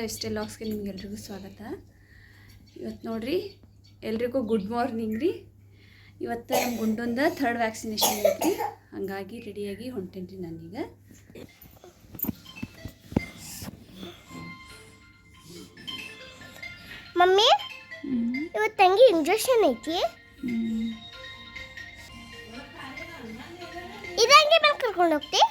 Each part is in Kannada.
ಲೈಫ್ ಸ್ಟೈಲ್ ಲಾಗ್ಸ್ಗೆ ನಿಮ್ಗೆಲ್ರಿಗೂ ಸ್ವಾಗತ. ಇವತ್ತು ನೋಡ್ರಿ ಎಲ್ರಿಗೂ ಗುಡ್ ಮಾರ್ನಿಂಗ್ ರೀ. ಇವತ್ತು ನಮ್ಮ ಗುಂಡೊಂದ ಥರ್ಡ್ ವ್ಯಾಕ್ಸಿನೇಷನ್ ಐತ್ರಿ. ಹಂಗಾಗಿ ರೆಡಿಯಾಗಿ ಹೊಂಟೇನ್ರಿ ನಾನೀಗ. ಮಮ್ಮಿ ಇವತ್ತು ತಂಗಿ ಇಂಜೆಕ್ಷನ್ ಐತಿ. ಇದಂಗೆ ಬಂದು ಕರ್ಕೊಂಡು ಹೋಗ್ತಿ?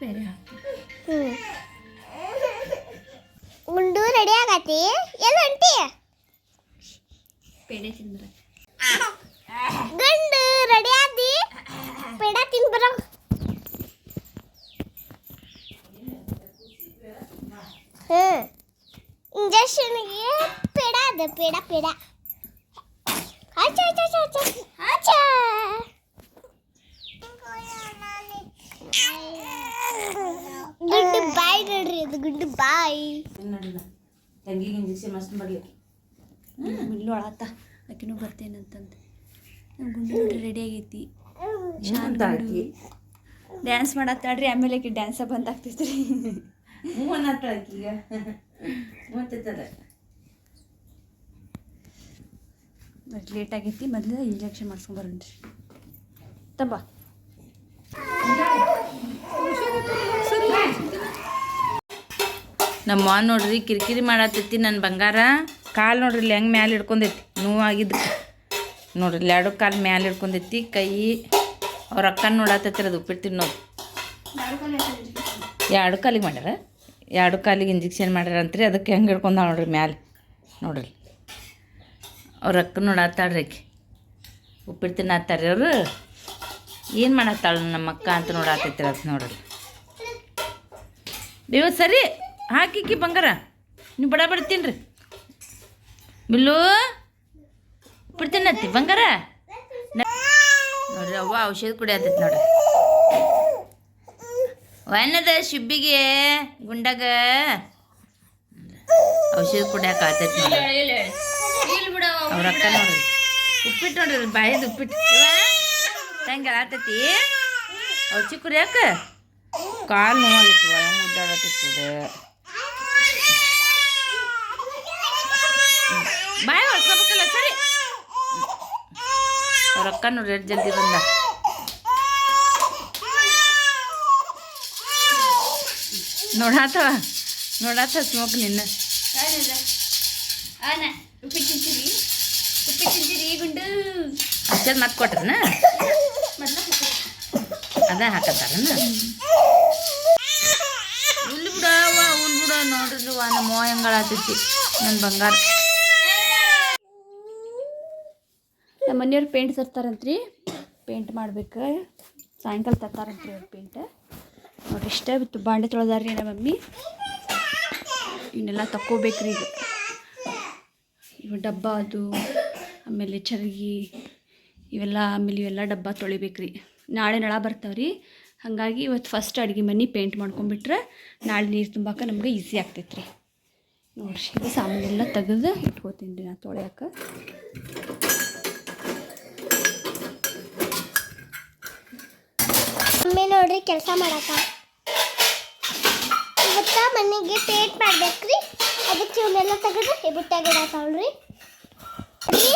ಬೇರೆ ಹಾಕಿ. ಉಂಡು ರೆಡಿ ಆಗತಿ? ಎಲ್ಲ ಅಂಟಿ ಪೇಡೆ ತಿಂದ್ರ. ಗಂಡು ರೆಡಿ ಆದಿ? ಪೇಡ ತಿಂದು ಬರೋ ಹ್ಞೂ ಇಂಜೆಕ್ಷನ್ಗೆ ಪೇಡ ಅದ ಪೇಡ ಪೇಡ. ಬಾಯ್ ನೋಡ್ರಿ ಅದು ಗುಂಡು ಬಾಯ್ ತಂಗಿಗೆ ಇಂಜೆಕ್ಷನ್ ಮಸ್ತ್ ಬರ್ಲಿಕ್ಕೆ ಇಲ್ಲೂ ಅಳತ್ತ ಆಕಿನೂ ಬರ್ತೇನಂತಂದು ಗುಂಡು ನೋಡ್ರಿ ರೆಡಿ ಆಗೈತಿ ಡ್ಯಾನ್ಸ್ ಮಾಡತ್ತಾಳ್ರಿ ಆಮೇಲೆ ಆಕಿ ಡ್ಯಾನ್ಸ ಬಂದ್ ರೀ ಹ್ಞೂ ಅನ್ನತ್ತಾಳಕಿ ಈಗ ಮುತ್ತದ ಲೇಟ್ ಆಗೈತಿ ಮೊದಲು ಇಂಜೆಕ್ಷನ್ ಮಾಡ್ಸ್ಕೊಂಡ್ ಬರೋಣ್ರಿ ತಮ್ಮ ನಮ್ಮ ಮಾನ್ ನೋಡ್ರಿ, ಕಿರಿಕಿರಿ ಮಾಡತ್ತೈತಿ ನನ್ನ ಬಂಗಾರ. ಕಾಲು ನೋಡ್ರಿ, ಇಲ್ಲಿ ಹೆಂಗೆ ಮ್ಯಾಲೆ ಹಿಡ್ಕೊಂಡೈತಿ. ನೋವಾಗಿದ್ದು. ನೋಡ್ರಿ ಎರಡು ಕಾಲು ಮ್ಯಾಲೆ ಹಿಡ್ಕೊಂಡೈತಿ. ಕೈ, ಅವ್ರ ಅಕ್ಕನ ನೋಡತ್ತೈತಿ ಅದು ಉಪ್ಪಿಟ್ಟು ತಿನ್ನೋದು ಎರಡು ಕಾಲಿಗೆ ಮಾಡ್ಯಾರ? ಎರಡು ಕಾಲಿಗೆ ಇಂಜೆಕ್ಷನ್ ಮಾಡ್ಯಾರ ಅಂತ್ರಿ, ಅದಕ್ಕೆ ಹೆಂಗೆ ಹಿಡ್ಕೊಂಡ ನೋಡ್ರಿ ಮ್ಯಾಲೆ. ನೋಡ್ರಿ. ಅವ್ರ ಅಕ್ಕ ನೋಡತ್ತಾಳ್ರಿ ಆಕೆ. ಉಪ್ಪಿಟ್ಟು ತಿನ್ನತ್ತಾರ್ರಿ ಅವರು. ಏನು ಮಾಡತ್ತಾಳ ನಮ್ಮ ಅಕ್ಕ ಅಂತ ನೋಡತ್ತೈತಿ ಅದು ನೋಡ್ರಿ. ನೀವು ಸರಿ. ಹಾಕಿಕ್ಕಿ ಬಂಗಾರ. ನೀವು ಬಡ ಬಿಡ್ತೀನಿ ತಿನ್ರಿ. ಬಿಲ್ಲು? ಬಿಡ್ತೀನತ್ತಿ ಬಂಗಾರ? ನೋಡ್ರಿ ಅವ್ವ ಔಷಧ ಕುಡಿಯತ್ತೈತಿ ನೋಡ್ರಿ. ವನ್ನದ ಶಿಬ್ಬಿಗೆ ಗುಂಡಾಗ ಔಷಧ ಕುಡಿಯಾಕ ಆತೈತಿ ನೋಡ್ರಿ. ಅವ್ರ ಅಕ್ಕ ನೋಡ್ರಿ. ಉಪ್ಪಿಟ್ಟು ನೋಡ್ರಿ ಬಾಯದ ಉಪ್ಪಿಟ್ಟು. ತಂಗೆ ಆತೈತಿ. ಔಷಧಿ ಕುಡಿಯಾಕ ಕಾಲು ನೋವಾಗಿತ್ತು ಹೆಂಗೆ ಬಾಯ್ ಹೊಡ್ಕೋಬೇಕಲ್ಲ ಸರಿ. ರೊಕ್ಕ ನೋಡ್ರಿ ಎಷ್ಟು ಜಲ್ದಿ ಬಂದ. ನೋಡಾತವ ನೋಡಾತ ಸ್ಮೋಕ್ ನಿನ್ನ. ಉಪ್ಪಿಟ್ಟು ತಿಂತೀರಿ? ಉಪ್ಪಿಟ್ಟು ತಿಂತೀರಿ ಗುಂಡು? ಅಷ್ಟೇ ಮತ್ತೆ ಕೊಟ್ರನ? ಅದ ಹಾಕತ್ತಾರನ? ಹುಲ್ ಬಿಡ ಹುಲ್ ಬಿಡ ನೋಡ್ರಿ ವಾ ನಮ್ಮ ಅವ್ವ ಹೆಂಗಳಾತೈತಿ ನನ್ನ ಬಂಗಾರ ನಮ್ಮ ಮನೆಯವ್ರು ಪೇಂಟ್ ತರ್ತಾರಂತ್ರಿ. ಪೇಂಟ್ ಮಾಡ್ಬೇಕು. ಸಾಯಂಕಾಲ ತರ್ತಾರಂತ್ರಿ ಅವ್ರು ಪೇಂಟ್ ನೋಡ್ರಿ ಇಷ್ಟ ಬಿತ್ತು. ಬಾಂಡೆ ತೊಳೆದಾರ್ರಿ ನಮ್ಮ ಮಮ್ಮಿ. ಇವನ್ನೆಲ್ಲ ತಕ್ಕೋಬೇಕ್ರಿ ಈಗ. ಇವು ಡಬ್ಬ ಅದು, ಆಮೇಲೆ ಚರಗಿ, ಇವೆಲ್ಲ ಆಮೇಲೆ ಇವೆಲ್ಲ ಡಬ್ಬ ತೊಳಿಬೇಕ್ರಿ. ನಾಳೆ ನಳ ಬರ್ತಾವ್ರಿ. ಹಾಗಾಗಿ ಇವತ್ತು ಫಸ್ಟ್ ಅಡುಗೆ ಮನೆ ಪೇಂಟ್ ಮಾಡ್ಕೊಂಬಿಟ್ರೆ ನಾಳೆ ನೀರು ತುಂಬಾಕ ನಮ್ಗೆ ಈಸಿ ಆಗ್ತೈತೆ ರೀ ನೋಡ್ರಿ ಸಾಮಾನೆಲ್ಲ ತೆಗೆದು ಇಟ್ಕೋತೀನಿ ರೀ ನಾನು ತೊಳೆಯೋಕೆ. ಮಮ್ಮಿ ನೋಡ್ರಿ ಕೆಲಸ ಮಾಡಕ. ಇವತ್ತ ಮನೆಗೆ ಪೇಟ್ ಮಾಡ್ಬೇಕ್ರಿ. ಅದಕ್ಕೆ ಇವನ್ನೆಲ್ಲ ತೆಗೆದು ಈ ಬುಟ್ಟಾಗ ಇಡತಾವ್ರಿ ನೋಡ್ರಿ,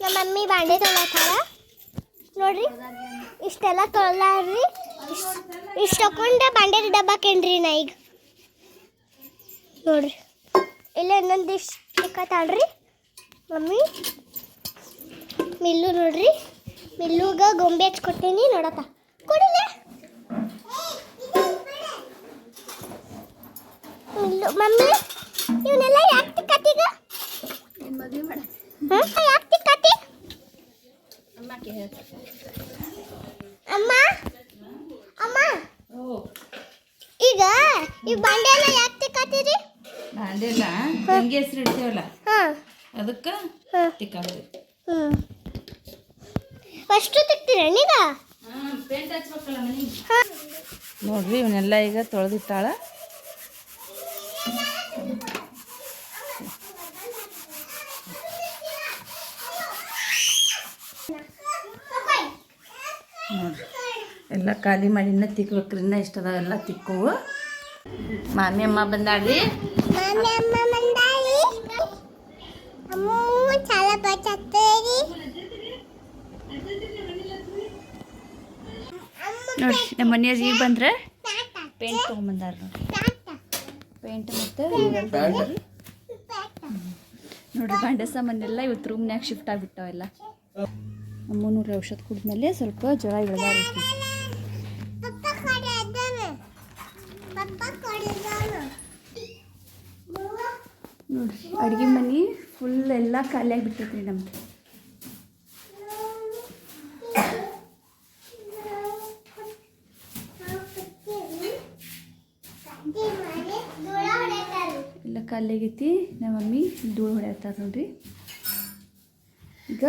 ನಮ್ಮ ಮಮ್ಮಿ ಬಾಂಡೆ ತೊಳತಾಳ ನೋಡ್ರಿ, ಇಷ್ಟೆಲ್ಲ ತೊಳಲಾರ್ರಿ ಇಷ್ಟು ತಕೊಂಡೆ ಬಾಂಡೆ ಡಬ್ಬಾಕೇನ್ರಿ ನಾ ಈಗ. ನೋಡ್ರಿ, ಇಲ್ಲ ಇನ್ನೊಂದು ಇಷ್ಟು ಇಕ್ಕತ್ತಾಳ್ರಿ. ಮಮ್ಮಿ, ಮಿಲ್ಲು ನೋಡ್ರಿ. ಮಿಲ್ಲುಗ ಗೊಂಬೆ ಹಚ್ಕೊಟ್ಟೇನಿ ನೋಡತ್ತ ಕೊಡಿಲೆ ಮಿಲ್ಲು ಮಮ್ಮಿ ಇವನ್ನೆಲ್ಲ ಯಾಕೆ ತಿಕ್ಕತ್ತೀಗ ಯಾಕೆ ತಿಕ್ಕತ್ತಿ ಅಮ್ಮ ಅಮ್ಮ ಈಗ ಈ ಬಂಡೆ ಎಲ್ಲ ಯಾಕೆ ತಿಕ್ಕತ್ತೀರಿ ಬಾಂಡೆಲ್ಲ ತಂಗಿ ಹೆಸರು ಇಡ್ತೇವಲ್ಲ ಹಾಂ. ಅದಕ್ಕೆ ತಿಕ್ಕಾಬರಿ ಹ್ಞೂ ಫಸ್ಟು ತಿಕ್ತೀರ ನೀಗ ನೋಡ್ರಿ ಇವನ್ನೆಲ್ಲ ಈಗ ತೊಳೆದಿಟ್ಟಾಳ. ನೋಡ್ರಿ. ಎಲ್ಲ ಖಾಲಿ ಮಾಡಿ ಇನ್ನೂ ತಿಕ್ಬೇಕ್ರಿ ಇನ್ನೂ ಇಷ್ಟ ಅದಾವೆಲ್ಲ ತಿಕ್ಕವು ಮಾಮಿ ಅಮ್ಮ ಅಮ್ಮ ನೋಡ್ರಿ ನಮ್ಮ ಮನೆಯವ್ರು ಈಗ ಬಂದ್ರೆ ಪೇಂಟ್ ತೊಗೊಂಬಂದಾರ ನೋಡ್ರಿ. ಪೇಂಟ್ ಮತ್ತು ನೋಡ್ರಿ ಬಾಂಡೆ ಸಾಮಾನೆಲ್ಲ ಇವತ್ತು ರೂಮ್ನ್ಯಾಗ ಶಿಫ್ಟ್ ಆಗಿಬಿಟ್ಟಾವೆಲ್ಲ. ಅಮ್ಮನೂರು ಔಷಧ ಕುಡಿದ್ಮೇಲೆ ಸ್ವಲ್ಪ ಜ್ವರ ಇಳಿದಾರ ನೋಡಿರಿ ಅಡುಗೆ ಮನೆ ಫುಲ್ ಎಲ್ಲ ಖಾಲಿ ರೀ ನಮ್ಗೆ ಎಲ್ಲ ಖಾಲಿ ಆಗೈತಿ. ನಮ್ಮ ಮಮ್ಮಿ ಧೂಳು ಹೊಡೆಯತ್ತಾರ ನೋಡ್ರಿ. ಈಗ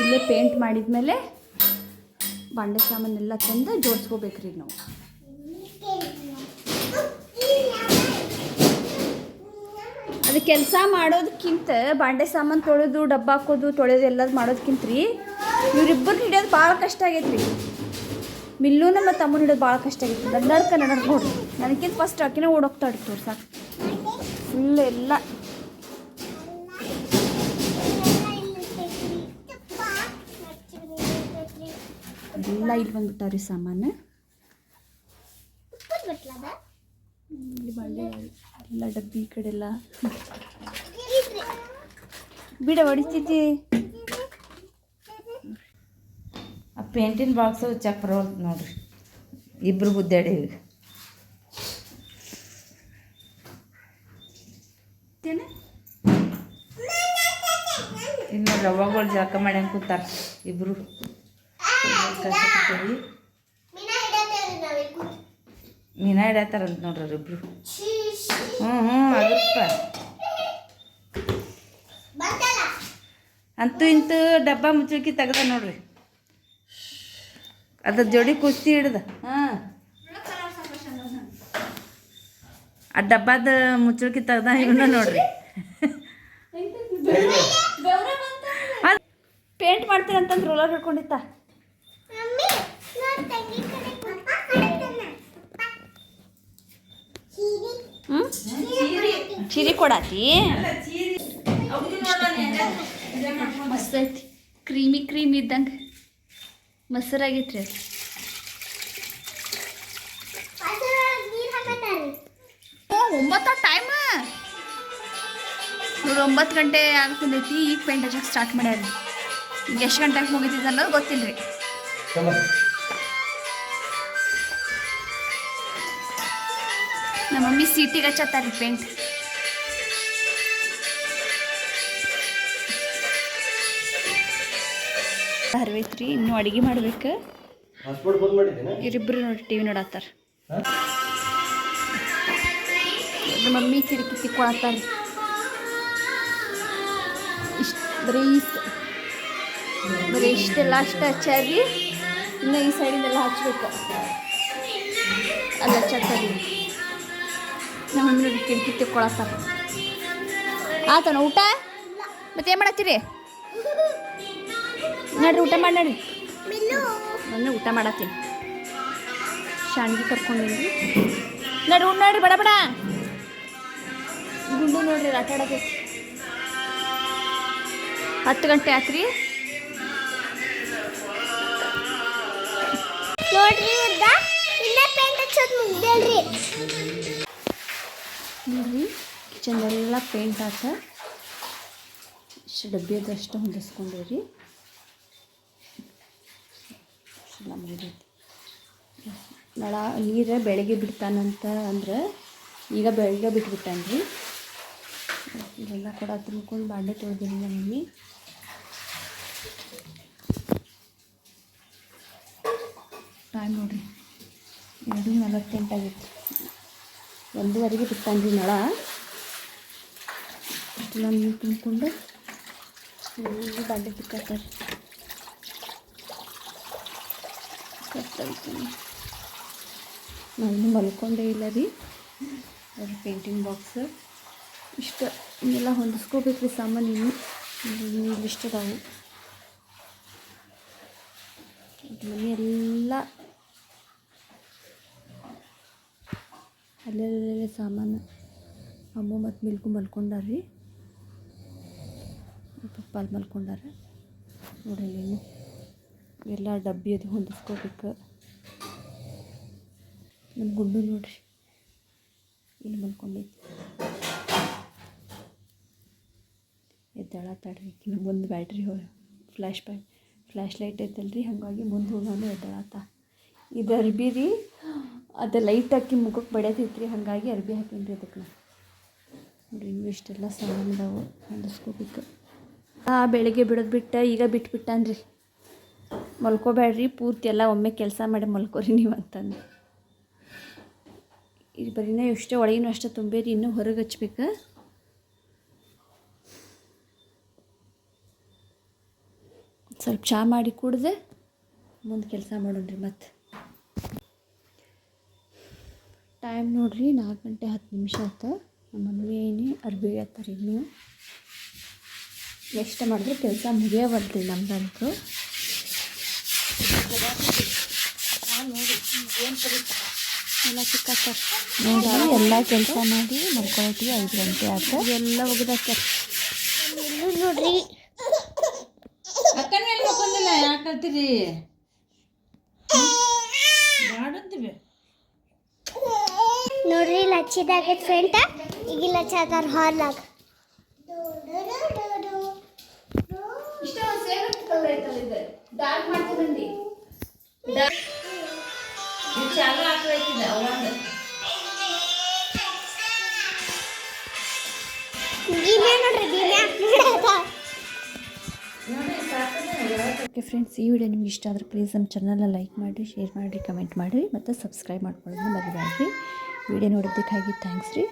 ಇಲ್ಲೇ ಪೇಂಟ್ ಮಾಡಿದ ಮೇಲೆ ಬಾಂಡೆ ಸಾಮಾನೆಲ್ಲ ತಂದು ಜೋಡಿಸ್ಕೋಬೇಕ್ರಿ ನಾವು. ಅದು ಕೆಲಸ ಮಾಡೋದಕ್ಕಿಂತ ಬಾಂಡೆ ಸಾಮಾನು ತೊಳೆದು, ಡಬ್ಬ ಹಾಕೋದು, ತೊಳೆದು ಎಲ್ಲದು ಮಾಡೋದಕ್ಕಿಂತ ರೀ ಇವ್ರಿಬ್ಬರು ಹಿಡಿಯೋದು ಭಾಳ ಕಷ್ಟ ಆಗೈತೆ ರೀ ಮಿಲ್ಲೂನ ಮತ್ತು ಅಮ್ಮನ ಹಿಡಿಯೋದು ಭಾಳ ಕಷ್ಟ ಆಗೈತೆ ನಡ್ಕ ನನಗೆ ನೋಡ್ರಿ. ನನಗಿಂತ ಫಸ್ಟ್ ಆಕಿನ ಓಡೋಗ್ತಾಳೆ ತೋರ್ಸಾಕ ಫುಲ್ ಎಲ್ಲ ಎಲ್ಲ ಇಲ್ಲಿ ಬಂದ್ಬಿಟ್ಟಾವ್ರಿ ಸಾಮಾನು. ಇಲ್ಲಿ ಬಳ್ಳಿ ಎಲ್ಲ ಡಬ್ಬಿ ಈ ಕಡೆ ಎಲ್ಲ. ಬಿಡ ಹೊಡಿತೈತಿ ಆ ಪೇಂಟಿನ ಬಾಕ್ಸ್ ಚಪ್ರ ನೋಡ್ರಿ. ಇಬ್ರು ಗುದ್ದಾಡಿ ಈಗ. ತೇನೆ? ಇನ್ನು ರವಾಗಳು ಜಾಕ ಮಾಡ್ಯಾಂಗ ಕೂತಾರ ಇಬ್ರು. ಕಷ್ಟಪಟ್ಟರಿ ಮೀನಾ ಹಿಡ್ಯಾತಾರಂತ ನೋಡ್ರಿ ಇಬ್ರು. ಹ್ಞೂ ಹ್ಞೂ ಅದಪ್ಪ ಅಂತೂ ಇಂತೂ ಡಬ್ಬ ಮುಚ್ಚಳಿಕೆ ತೆಗ್ದ ನೋಡ್ರಿ. ಅದ್ರ ಜೋಡಿ ಕುಸ್ತಿ ಹಿಡ್ದ. ಹಾಂ. ಆ ಡಬ್ಬಾದ ಮುಚ್ಚಳಿಕೆ ತೆಗ್ದ ಇವನ್ನ ನೋಡ್ರಿ. ಪೇಂಟ್ ಮಾಡ್ತೀರಂತಂದ್ರೆ ರೋಲರ್ ಹಿಡ್ಕೊಂಡಿತ್ತ? ಚಿರಿ ಕೊಡಾತಿ ಮಸ್ತ್ ಐತಿ. ಕ್ರೀಮಿ ಕ್ರೀಮ್ ಇದ್ದಂಗೆ. ಮೊಸರಾಗೈತ್ರಿ ಅದು. ಓ ಒಂಬತ್ತು ಟೈಮ್ ನೋಡಿ ಒಂಬತ್ತು ಗಂಟೆ ಆಗ್ತದೈತಿ ಈಗ ಪೇಂಟ್ ಹಚ್ಚಕ್ಕೆ ಸ್ಟಾರ್ಟ್ ಮಾಡ್ಯಾರ ಈಗ ಎಷ್ಟು ಗಂಟೆಗೆ ಮುಗಿತೈತೆ ಅನ್ನೋದು ಗೊತ್ತಿಲ್ಲ ರೀ ನಮ್ಮ ಮಮ್ಮಿ ಸೀಟಿಗೆ ಹಚ್ಚತ್ತಾರೆ ಪೇಂಟ್ ಹರ್ವೈತ್ರಿ ಇನ್ನೂ ಅಡುಗೆ ಮಾಡ್ಬೇಕು? ಇವರಿಬ್ರು ನೋಡಿ ಟಿವಿ ನೋಡತ್ತಾರ. ನಮ್ಮ ಮಮ್ಮಿ ಕಿರಿಕಿ ತಿಕ್ಕೊಳತ್ತಾರ. ಇಷ್ಟು ಬರೀ ಇಸ್ ಬರೀ ಇಷ್ಟೆಲ್ಲ ಅಷ್ಟು ಹಚ್ಚಾರಿ ಇನ್ನು ಈ ಸೈಡಿಂದೆಲ್ಲ ಹಚ್ಚಬೇಕು ಅಲ್ಲ ಚಕ್ಕಿ ನಮ್ಮ ಮಮ್ಮಿ ಕಿಟಕಿ ತಿಕ್ಕೊಳತ್ತಾರ ಆತನ ಊಟ? ಮತ್ತೇನು ಏನು ಮಾಡತ್ತೀರಿ? ನೋಡ್ರಿ ಊಟ ಮಾಡಿ ನೋಡ್ರಿ. ನಾನು ಊಟ ಮಾಡತ್ತೀನಿ. ಶಾಂಡ್ಗಿ ಕರ್ಕೊಂಡಿದ್ರಿ ನಡ್ರಿ ಊಟ ನೋಡ್ರಿ ಬಡ ಬಡ. ಗುಂಡು ನೋಡ್ರಿ ಆಟ ಆಡೋದು ಹತ್ತು ಗಂಟೆ ಆತ್ರಿ. ನೋಡ್ರಿ ಉದ್ದ ಇನ್ನ ಪೇಂಟ್ ಹಚ್ಚೋದು ಮುಗ್ದೇಳ್ರಿ ನೋಡ್ರಿ ಕಿಚನ್ದೆಲ್ಲ ಪೇಂಟ್ ಆತ. ಇಷ್ಟು ಡಬ್ಬಿ ಅದಷ್ಟು ಹೊಂದಿಸ್ಕೊಂಡೇವ್ರಿ ಎಲ್ಲ ಮುಗಿದೈತಿ ನಳ ನೀರು ಬೆಳಗ್ಗೆ ಬಿಡ್ತಾನಂತ ಅಂದ್ರೆ ಈಗ ಬೆಳಗ್ಗೆ ಬಿಟ್ಬಿಟ್ಟಾನ್ರಿ. ಇದೆಲ್ಲ ಕೂಡ ತುಂಬ್ಕೊಂಡು ಬಾಂಡೆ ತೊಳ್ದಿಲ್ಲ ನಮ್ಮ ಮಮ್ಮಿ. ಟೈಮ್ ನೋಡಿರಿ ಎರಡು ನಲವತ್ತೆಂಟಾಗಿತ್ತು. ಒಂದೂವರೆಗೆ ಬಿಟ್ಟಾನ್ರಿ ನಳ. ಇಷ್ಟೆಲ್ಲ ನೀರು ತುಂಬಿಕೊಂಡು ಬಾಂಡೆ ಕತ್ತೈತಿ ನಾನು ಮಲ್ಕೊಂಡೇ ಇಲ್ಲ ರೀ. ಅವ್ರ ಪೇಂಟಿಂಗ್ ಬಾಕ್ಸ್. ಇಷ್ಟ. ಇನ್ನೆಲ್ಲ ಹೊಂದಿಸ್ಕೋಬೇಕು ರೀ ಸಾಮಾನು ಇನ್ನು. ಇನ್ನು ಇಲ್ಲಿಷ್ಟು ಅದಾವು ಮನೆ ಎಲ್ಲ ಅಲ್ಲೆಲ್ಲ ಸಾಮಾನು ಅಮ್ಮ ಮತ್ತು ಮಿಲ್ಕು ಮಲ್ಕೊಂಡಾರ್ರಿ. ಪಪ್ಪ ಅಲ್ಲಿ ಮಲ್ಕೊಂಡಾರ. ನೋಡಲ್ಲಿ ಎಲ್ಲ ಡಬ್ಬಿ ಅದು ಹೊಂದಿಸ್ಕೋಬೇಕು. ನಮ್ಮ ಗುಂಡು ನೋಡ್ರಿ. ಇಲ್ಲಿ ಮಲ್ಕೊಂಡೈತಿ. ಎದ್ದೇಳತ್ತಾಡ್ರಿ ಇನ್ನು ಮುಂದೆ ಬ್ಯಾಟ್ರಿ ಹೋ ಫ್ಲ್ಯಾಶ್ ಬ್ಯಾ ಫ್ಲ್ಯಾಶ್ ಲೈಟ್ ಐತಲ್ರಿ. ಹಾಗಾಗಿ ಮುಂದೆ ಹೋಗೋನು ಎದ್ದಾಳತ್ತ ಇದು ಅರ್ಬಿ ರೀ ಅದು ಲೈಟ್ ಹಾಕಿ ಮುಖಕ್ಕೆ ಬಡಿಯತೈತ್ರಿ, ಹಾಗಾಗಿ ಅರ್ಬಿ ಹಾಕೀನಿ ಅದಕ್ಕೆ ನೋಡ್ರಿ ಇನ್ನು ಇಷ್ಟೆಲ್ಲ ಸಾಮಾನು ಅದಾವು ಹೊಂದಿಸ್ಕೋಬೇಕು ಹಾಂ ಬೆಳಗ್ಗೆ ಬಿಡೋದು ಬಿಟ್ಟು, ಈಗ ಬಿಟ್ಬಿಟ್ಟಾನ್ರಿ. ಮಲ್ಕೋಬೇಡ್ರಿ ಪೂರ್ತಿ ಎಲ್ಲ ಒಮ್ಮೆ ಕೆಲಸ ಮಾಡಿ ಮಲ್ಕೋರಿ ನೀವು ಅಂತಂದು. ಇದು ಬರೀನ ಎಷ್ಟೇ ಒಳಗಿನೂ ಅಷ್ಟೇ ತುಂಬೇರಿ, ಇನ್ನೂ ಹೊರಗೆ ಹಚ್ಬೇಕು. ಸ್ವಲ್ಪ ಚಹಾ ಮಾಡಿ ಕುಡ್ದೆ ಮುಂದೆ ಕೆಲಸ ಮಾಡೋಣ್ರಿ ಮತ್ತೆ. ಟೈಮ್ ನೋಡಿರಿ ನಾಲ್ಕು ಗಂಟೆ ಹತ್ತು ನಿಮಿಷ ಆಯ್ತು. ನಮ್ಮ ಮಮ್ಮಿ ಏನು ಅರ್ಬಿ ಹತ್ತಾರೆ ನೀವು. ಎಷ್ಟು ಮಾಡಿದ್ರೆ ಕೆಲಸ ಮುಗಿಯವಲ್ರಿ ನಮ್ದಂತೂ. ನೋಡಿ ಎಲ್ಲ ಕೆಲಸ ಮಾಡಿ ಮಲ್ಕೊಳಟಿಗೆ ಐದು ಗಂಟೆ ಆಯ್ತು. ಎಲ್ಲ ಒಗದಕ್ಕೆ ಇಲ್ಲೂ ನೋಡ್ರಿ ಯಾಕೆ ಲಚ್ಚಿದಾಗ ಫ್ರೆಂಟ ಈಗಿಲ್ಲ ನೋಡ್ರಿ ಭೀಮ್ಯಾ ಓಕೆ ಫ್ರೆಂಡ್ಸ್ ಈ ವಿಡಿಯೋ ನಿಮ್ಗೆ ಇಷ್ಟ ಆದರೆ ಪ್ಲೀಸ್ ನಮ್ಮ ಚಾನಲ್ನ ಲೈಕ್ ಮಾಡಿ ಶೇರ್ ಮಾಡಿ ಕಮೆಂಟ್ ಮಾಡಿ ಮತ್ತು ಸಬ್ಸ್ಕ್ರೈಬ್ ಮಾಡ್ಕೊಳ್ಳೋದನ್ನ ಮರಿಬೇಡ್ರಿ. ವಿಡಿಯೋ ನೋಡೋದಕ್ಕಾಗಿ ಥ್ಯಾಂಕ್ಸ್ ರೀ.